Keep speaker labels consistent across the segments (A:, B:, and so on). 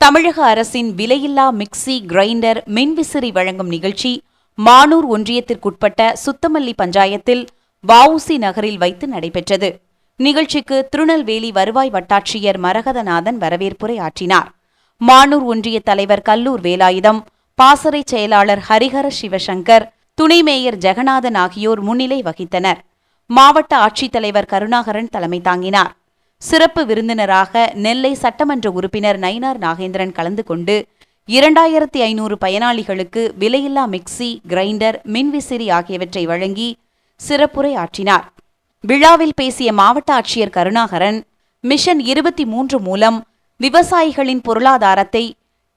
A: தமிழக அரசின் விலையில்லா மிக்ஸி கிரைண்டர் மின்விசிறி வழங்கும் நிகழ்ச்சி மானூர் ஒன்றியத்திற்குட்பட்ட சுத்தமல்லி பஞ்சாயத்தில் வவுசி நகரில் வைத்து நடைபெற்றது. நிகழ்ச்சிக்கு திருநெல்வேலி வருவாய் வட்டாட்சியர் மரகதநாதன் வரவேற்புரை ஆற்றினார். மானூர் ஒன்றிய தலைவர் கல்லூர் வேலாயுதம் பாசறை செயலாளர் ஹரிஹர சிவசங்கர் துணை மேயர் ஜெகநாதன் ஆகியோர் முன்னிலை வகித்தனர். மாவட்ட ஆட்சித்தலைவர் கருணாகரன் தலைமை தாங்கினார். சிறப்பு விருந்தினராக நெல்லை சட்டமன்ற உறுப்பினர் நயினார் நாகேந்திரன் கலந்து கொண்டு இரண்டாயிரத்தி ஐநூறு பயனாளிகளுக்கு விலையில்லா மிக்ஸி கிரைண்டர் மின்விசிறி ஆகியவற்றை வழங்கி சிறப்புரை ஆற்றினார். விழாவில் பேசிய மாவட்ட ஆட்சியர் கருணாகரன் மிஷன் இருபத்தி மூன்று மூலம் விவசாயிகளின் பொருளாதாரத்தை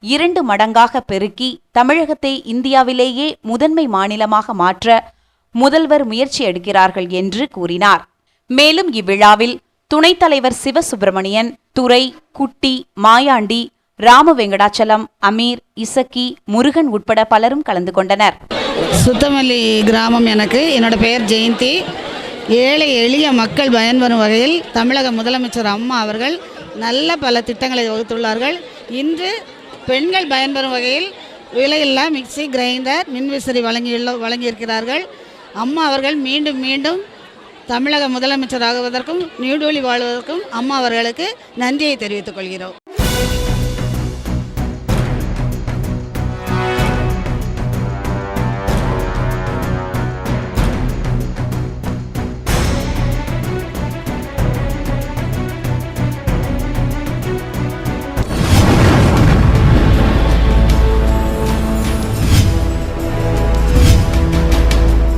A: இரண்டு மடங்காக பெருக்கி தமிழகத்தை இந்தியாவிலேயே முதன்மை மாநிலமாக மாற்ற முதல்வர் முயற்சி எடுக்கிறார்கள் என்று கூறினார். மேலும் இவ்விழாவில் துணைத் தலைவர் சிவசுப்பிரமணியன் துரை குட்டி மாயாண்டி ராம வெங்கடாச்சலம் அமீர் இசக்கி முருகன் உட்பட பலரும் கலந்து கொண்டனர்.
B: சுத்தமல்லி கிராமம் எனக்கு. என்னோட பெயர் ஜெயந்தி. ஏழை எளிய மக்கள் பயன்பெறும் வகையில் தமிழக முதலமைச்சர் அம்மா அவர்கள் நல்ல பல திட்டங்களை வகுத்துள்ளார்கள். இன்று பெண்கள் பயன்பெறும் வகையில் விலையில்லா மிக்சி கிரைண்டர் மின்விசிறி வழங்கியுள்ள வழங்கியிருக்கிறார்கள். அம்மா அவர்கள் மீண்டும் மீண்டும் தமிழக முதலமைச்சராகுவதற்கும் நியூடோலி நீடூழி வாழ்வதற்கும் அம்மா அவர்களுக்கு நன்றியை தெரிவித்துக் கொள்கிறோம்.